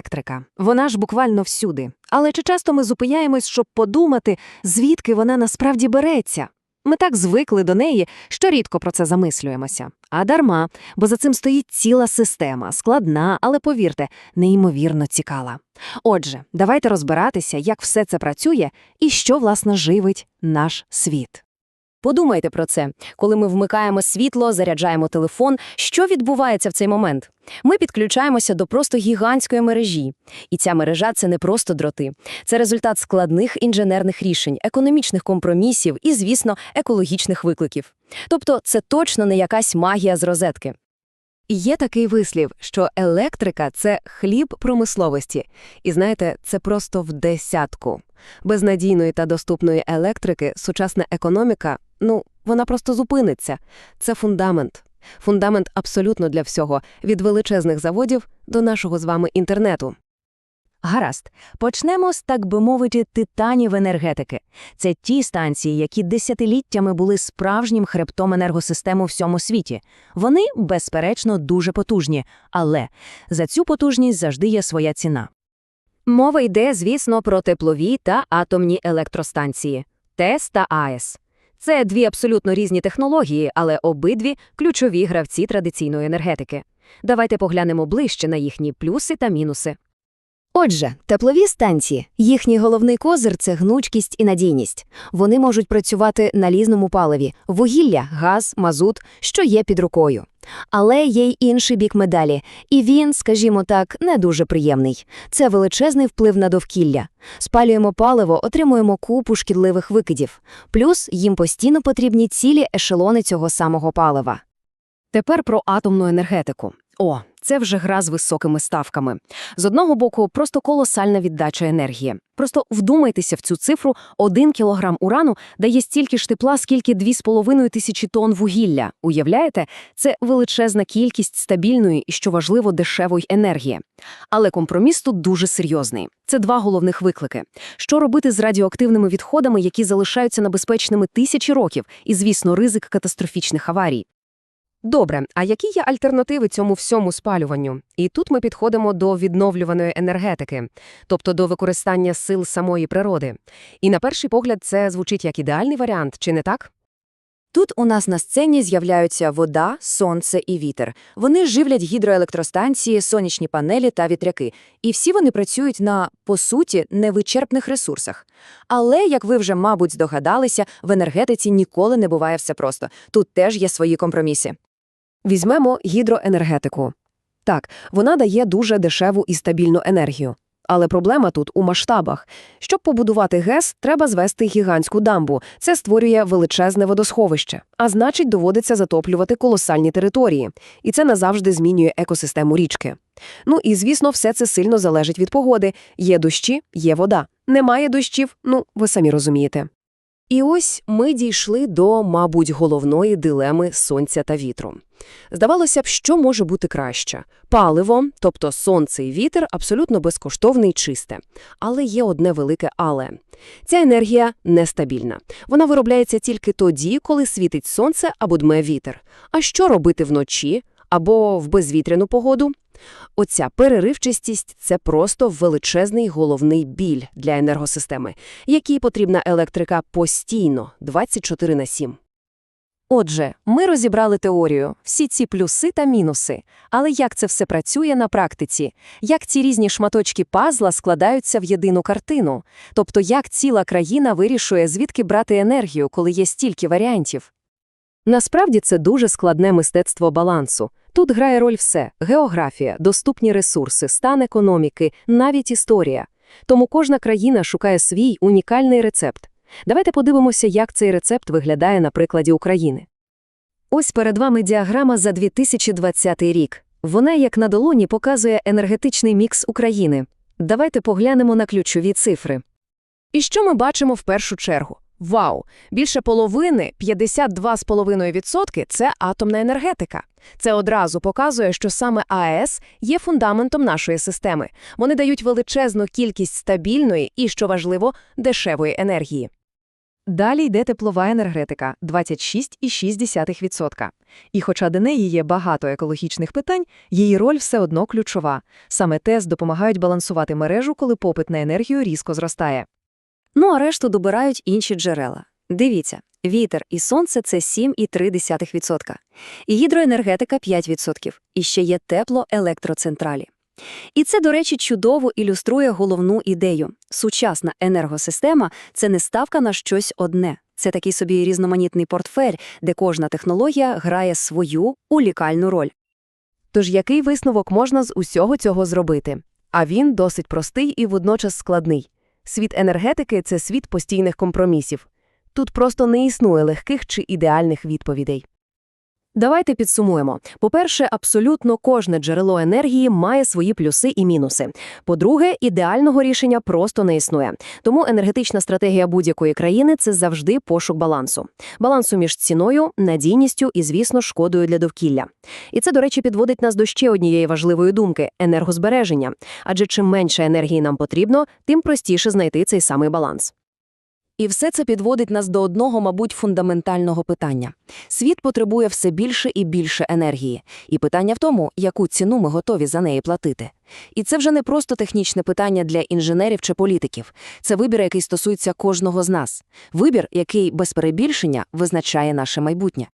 електрика. Вона ж буквально всюди. Але чи часто ми зупиняємось, щоб подумати, звідки вона насправді береться? Ми так звикли до неї, що рідко про це замислюємося. А дарма, бо за цим стоїть ціла система, складна, але повірте, неймовірно цікава. Отже, давайте розбиратися, як все це працює і що, власне, живить наш світ. Подумайте про це. Коли ми вмикаємо світло, заряджаємо телефон, що відбувається в цей момент? Ми підключаємося до просто гігантської мережі. І ця мережа це не просто дроти. Це результат складних інженерних рішень, економічних компромісів і, звісно, екологічних викликів. Тобто це точно не якась магія з розетки. І Є такий вислів, що електрика це хліб промисловості. І знаєте, це просто в десятку. Без надійної та доступної електрики сучасна економіка, ну, вона просто зупиниться. Це фундамент. Фундамент абсолютно для всього, від величезних заводів до нашого з вами інтернету. Гаразд, почнемо з, так би мовити, титанів енергетики. Це ті станції, які десятиліттями були справжнім хребтом енергосистеми у всьому світі. Вони, безперечно, дуже потужні, але за цю потужність завжди є своя ціна. Мова йде, звісно, про теплові та атомні електростанції ТЕС та АЕС. Це дві абсолютно різні технології, але обидві ключові гравці традиційної енергетики. Давайте поглянемо ближче на їхні плюси та мінуси. Отже, теплові станції. Їхній головний козир це гнучкість і надійність. Вони можуть працювати на лізному паливі – вугілля, газ, мазут, що є під рукою. Але є й інший бік медалі, і він, скажімо так, не дуже приємний. Це величезний вплив на довкілля. Спалюємо паливо, отримуємо купу шкідливих викидів. Плюс їм постійно потрібні цілі ешелони цього самого палива. Тепер про атомну енергетику. О, це вже гра з високими ставками. З одного боку, просто колосальна віддача енергії. Просто вдумайтеся в цю цифру: один кілограм урану дає стільки ж тепла, скільки 2,5 тисячі тонн вугілля. Уявляєте? Це величезна кількість стабільної і, що важливо, дешевої енергії. Але компроміс тут дуже серйозний. Це два головних виклики. Що робити з радіоактивними відходами, які залишаються небезпечними тисячі років, і, звісно, ризик катастрофічних аварій. Добре, а які є альтернативи цьому всьому спалюванню? І тут ми підходимо до відновлюваної енергетики, тобто до використання сил самої природи. І на перший погляд це звучить як ідеальний варіант, чи не так? Тут у нас на сцені з'являються вода, сонце і вітер. Вони живлять гідроелектростанції, сонячні панелі та вітряки. І всі вони працюють на, по суті, невичерпних ресурсах. Але, як ви вже, мабуть, здогадалися, в енергетиці ніколи не буває все просто. Тут теж є свої компроміси. Візьмемо гідроенергетику. Так, вона дає дуже дешеву і стабільну енергію. Але проблема тут у масштабах. Щоб побудувати ГЕС, треба звести гігантську дамбу. Це створює величезне водосховище, а значить, доводиться затоплювати колосальні території. І це назавжди змінює екосистему річки. Ну і, звісно, все це сильно залежить від погоди. Є дощі, є вода. Немає дощів, ну, ви самі розумієте. І ось ми дійшли до, мабуть, головної дилеми сонця та вітру. Здавалося б, що може бути краще? Паливо, тобто сонце і вітер, абсолютно безкоштовне і чисте. Але є одне велике але. Ця енергія нестабільна. Вона виробляється тільки тоді, коли світить сонце або дме вітер. А що робити вночі або в безвітряну погоду? Оця переривчастість – це просто величезний головний біль для енергосистеми, якій потрібна електрика постійно, 24 на 7. Отже, ми розібрали теорію, всі ці плюси та мінуси. Але як це все працює на практиці? Як ці різні шматочки пазла складаються в єдину картину? Тобто, як ціла країна вирішує, звідки брати енергію, коли є стільки варіантів? Насправді це дуже складне мистецтво балансу. Тут грає роль все – географія, доступні ресурси, стан економіки, навіть історія. Тому кожна країна шукає свій унікальний рецепт. Давайте подивимося, як цей рецепт виглядає на прикладі України. Ось перед вами діаграма за 2020 рік. Вона, як на долоні, показує енергетичний мікс України. Давайте поглянемо на ключові цифри. І що ми бачимо в першу чергу? Вау! Більше половини, 52,5% – це атомна енергетика. Це одразу показує, що саме АЕС є фундаментом нашої системи. Вони дають величезну кількість стабільної і, що важливо, дешевої енергії. Далі йде теплова енергетика – 26,6%. І хоча до неї є багато екологічних питань, її роль все одно ключова. Саме ТЕС допомагають балансувати мережу, коли попит на енергію різко зростає. Ну а решту добирають інші джерела. Дивіться, вітер і сонце – це 7,3%, і гідроенергетика – 5%, і ще є теплоелектроцентралі. І це, до речі, чудово ілюструє головну ідею. Сучасна енергосистема – це не ставка на щось одне. Це такий собі різноманітний портфель, де кожна технологія грає свою унікальну роль. Тож який висновок можна з усього цього зробити? А він досить простий і водночас складний. Світ енергетики – це світ постійних компромісів. Тут просто не існує легких чи ідеальних відповідей. Давайте підсумуємо. По-перше, абсолютно кожне джерело енергії має свої плюси і мінуси. По-друге, ідеального рішення просто не існує. Тому енергетична стратегія будь-якої країни – це завжди пошук балансу. Балансу між ціною, надійністю і, звісно, шкодою для довкілля. І це, до речі, підводить нас до ще однієї важливої думки – енергозбереження. Адже чим менше енергії нам потрібно, тим простіше знайти цей самий баланс. І все це підводить нас до одного, мабуть, фундаментального питання. Світ потребує все більше і більше енергії. І питання в тому, яку ціну ми готові за неї платити. І це вже не просто технічне питання для інженерів чи політиків. Це вибір, який стосується кожного з нас. Вибір, який без перебільшення визначає наше майбутнє.